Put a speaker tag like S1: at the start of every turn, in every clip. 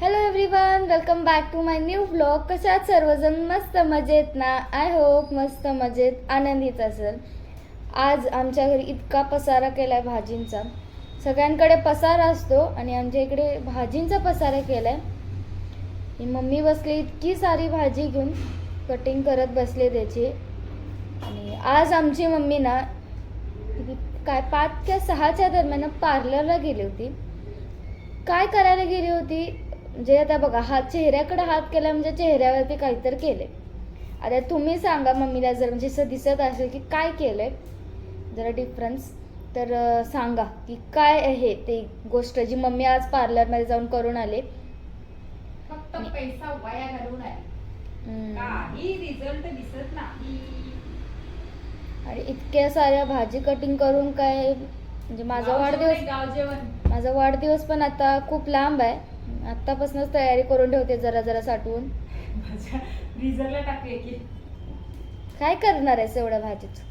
S1: Hello everyone welcome back to my new blog कशात सर्वजण मस्त मजेत ना? आय होप मस्त मजेत आनंदीत असेल. आज आमच्या घरी इतका पसारा केला आहे भाजींचा. सगळ्यांकडे पसारा असतो आणि आमच्या इकडे भाजींचा पसारा केला आहे मम्मी बसली इतकी सारी भाजी घेऊन कटिंग करत बसले त्याची. आणि आज आमची मम्मी ना काय पाच किंवा सहाच्या दरम्यान पार्लरला गेली होती. काय करायला गेली होती? म्हणजे आता बघा हात चेहऱ्याकडे हात केला म्हणजे चेहऱ्यावरती काहीतरी केले आता तुम्ही सांगा मम्मीला जर म्हणजे असं दिसत असेल की काय केलंय जरा डिफरन्स तर सांगा की काय आहे ते गोष्ट जी मम्मी आज पार्लरमध्ये जाऊन करून आले?
S2: फक्त पैसा वाया घालून. काही रिझल्ट दिसत नाही.
S1: आणि इतक्या साऱ्या भाजी कटिंग करून काय? म्हणजे माझा वाढदिवस माझा वाढदिवस पण आता खूप लांब आहे. आत्तापासूनच तयारी करून ठेवते जरा जरा साठवून.
S2: रिझल्टला टाकूया की.
S1: काय करणार आहेस एवढ्या भाजीचं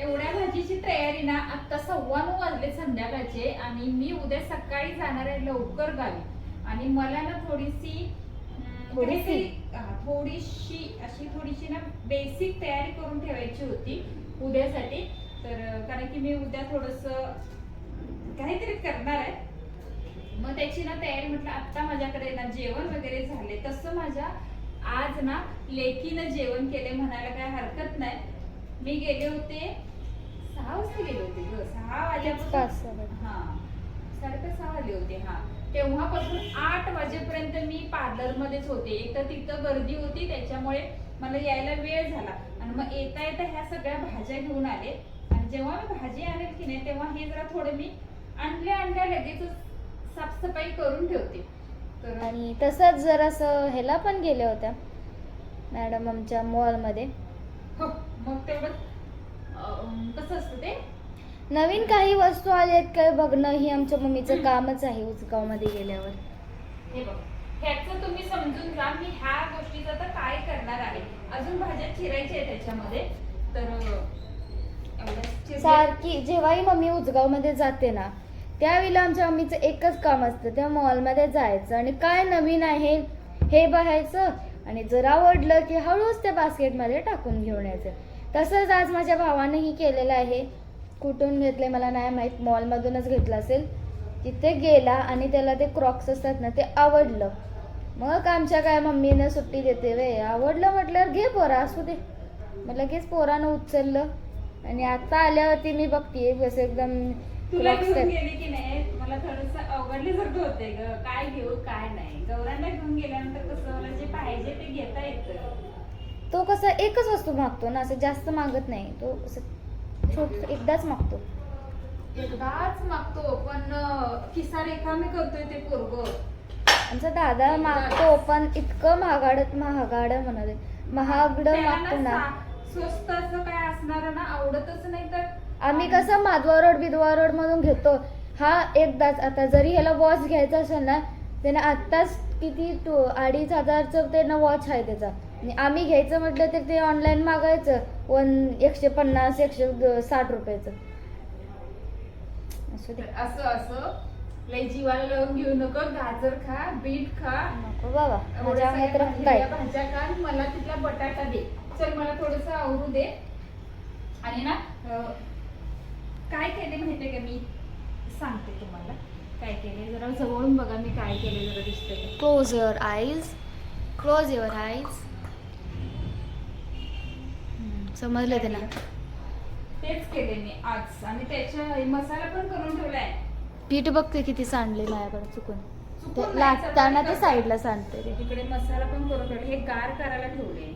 S2: एवढ्या भाजीची तयारी ना आता सव्वा नऊ वाजले संध्याकाळचे आणि मी उद्या सकाळी जाणार आहे लवकर गावी. आणि मला ना थोडीशी
S1: थोडीशी?
S2: थोडीशी अशी थोडीशी ना बेसिक तयारी करून ठेवायची होती उद्यासाठी. तर कारण की मी उद्या थोडस काहीतरी करणार आहे. मग त्याची ना तयारी म्हटलं आता माझ्याकडे ना जेवण वगैरे झाले. तसं माझ्या आज ना लेकीनं जेवण केले म्हणायला काय हरकत नाही. मी गेले होते सहा वाजता गेले होते ग. सहा वाजेपासून. हा. साडेपाच सहा वाजले होते हा. तेव्हापासून आठ वाजेपर्यंत मी पार्लर मध्येच होते. एक तर तिथं गर्दी होती त्याच्यामुळे मला यायला वेळ झाला. आणि मग येता येता ह्या सगळ्या भाज्या घेऊन आले. आणि जेव्हा मी भाजी आणेल की नाही तेव्हा हे जरा थोडं मी आणल्या आणल्या लगेच साफसफाई करून ठेवते. तर
S1: आणि तसंच जरासं ह्याला पण गेल्या होत्या मॅडम आमच्या मॉलमध्ये.
S2: हो मग तेवढं कसं असतं ते?
S1: नवीन काही वस्तू आल्या आहेत काय बघणं? ही आमच्या मम्मीचं कामच आहे उचगावमध्ये गेल्यावर.
S2: हे बघ ह्याचं तुम्ही समजून जा मी ह्या गोष्टीचं आता काय करणार आहे. अजून भाज्या चिरायच्या आहेत त्याच्यामध्ये. तर अं, एवढ्या चिरल्या-
S1: सारखी जेव्हाही मम्मी उचगावमध्ये जाते ना त्यावेळेला आमच्या मम्मीचं एकच काम असतं त्या मॉलमध्ये जायचं. आणि काय नवीन आहे हे बघायचं. आणि जर आवडलं की हळूच त्या बास्केटमध्ये टाकून घेऊन यायचं. तसंच आज माझ्या भावानेही केलेलं आहे. कुठून घेतले मला नाही माहीत. मॉलमधूनच घेतलं असेल. तिथे गेला आणि त्याला ते क्रॉक्स असतात ना ते आवडलं. मग आमच्या काय मम्मीनं सुट्टी देते वे. आवडलं म्हटल्यावर घे पोरा असू दे. मग लगेच पोरानं उचललं. आणि आता आल्यावरती मी बघते कसं एकदम
S2: तुला घेऊन. गेले की नाही मला थोडस अवघडल्यासारखं होते ग. काय घेऊ काय नाही. गौरांना घेऊन गेल्यानंतर कसं मला जे पाहिजे ते घेता येतं.
S1: तो कसा एकच वस्तू मागतो ना असं जास्त मागत नाही. तो असं छोट एकदाच मागतो.
S2: एकदाच मागतो पण खिसा रेखामी करतोय ते पोरग.
S1: आमचा दादा मागतो पण इतकं महागाडत महागाड म्हणाले. महागडं मागतो ना.
S2: स्वस्त असं काय असणार ना आवडतच नाही तर
S1: आम्ही कसं माधवा रोड बिधवा रोड मधून घेतो? हा एकदाच. आता जरी ह्याला वॉच घ्यायचा असेल ना त्याने आत्ताच किती तो अडीच हजारचं ते ना वॉच आहे त्याचा. आम्ही घ्यायचं म्हटलं तर ते ऑनलाईन मागायचं. वन एकशे पन्नास एकशे साठ रुपयाचं. असू
S2: असं लय जीवाला लावून घेऊ नको. गाजर खा बीट खा.
S1: नको बाबा.
S2: भाज्या खा मला तिथला बटाटा दे. चल मला थोडस आवरू दे. आणि ना काय केले माहितीये का मी? सांगते तुम्हाला. काय केले? जरा जवळून बघा मी काय केले जरा दिसतंय.
S1: Close your eyes close your eyes समजलं ते ना
S2: तेच केले मी आज. आणि त्याच्या मसाला पण करून ठेवलाय.
S1: पीठ बघते किती सांडले माझ्याकडे चुकून.
S2: चुकून
S1: ते साईडला सांडते ते.
S2: इकडे मसाला पण करून ठेवले. हे गार करायला ठेवले.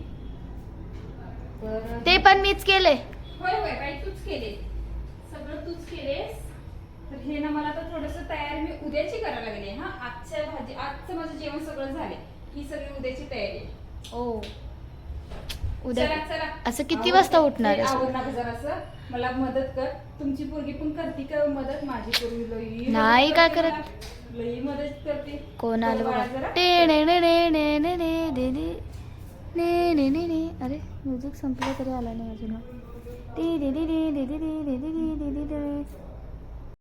S1: ते पण मीच केले.
S2: होय होय काही तूच केले. तूच केलेस? तर हे ना मला आता थोडस तयारी मी उद्याची करायला लागली. हा आजच्या भाजी आजचं माझं जेवण सगळं झाले ही सगळी उद्याची तयारी आहे.
S1: ओ. उद्या
S2: चला चला.
S1: असं किती वाजता उठणार
S2: जरासं? मला मदत कर. तुमची पोरगी पण करते का मदत? माझी पोरगी लई
S1: नाही
S2: मदत
S1: काय
S2: करते
S1: करत.
S2: मला. लई मदत करते.
S1: कोण आलं
S2: बाळा
S1: बघा
S2: जरा.
S1: टे ने ने ने ने ने ने ने ने ने ने ने ने. अरे म्युझिक संपलं तरी आला नाही अजून. 滴滴滴滴滴滴滴滴滴滴滴滴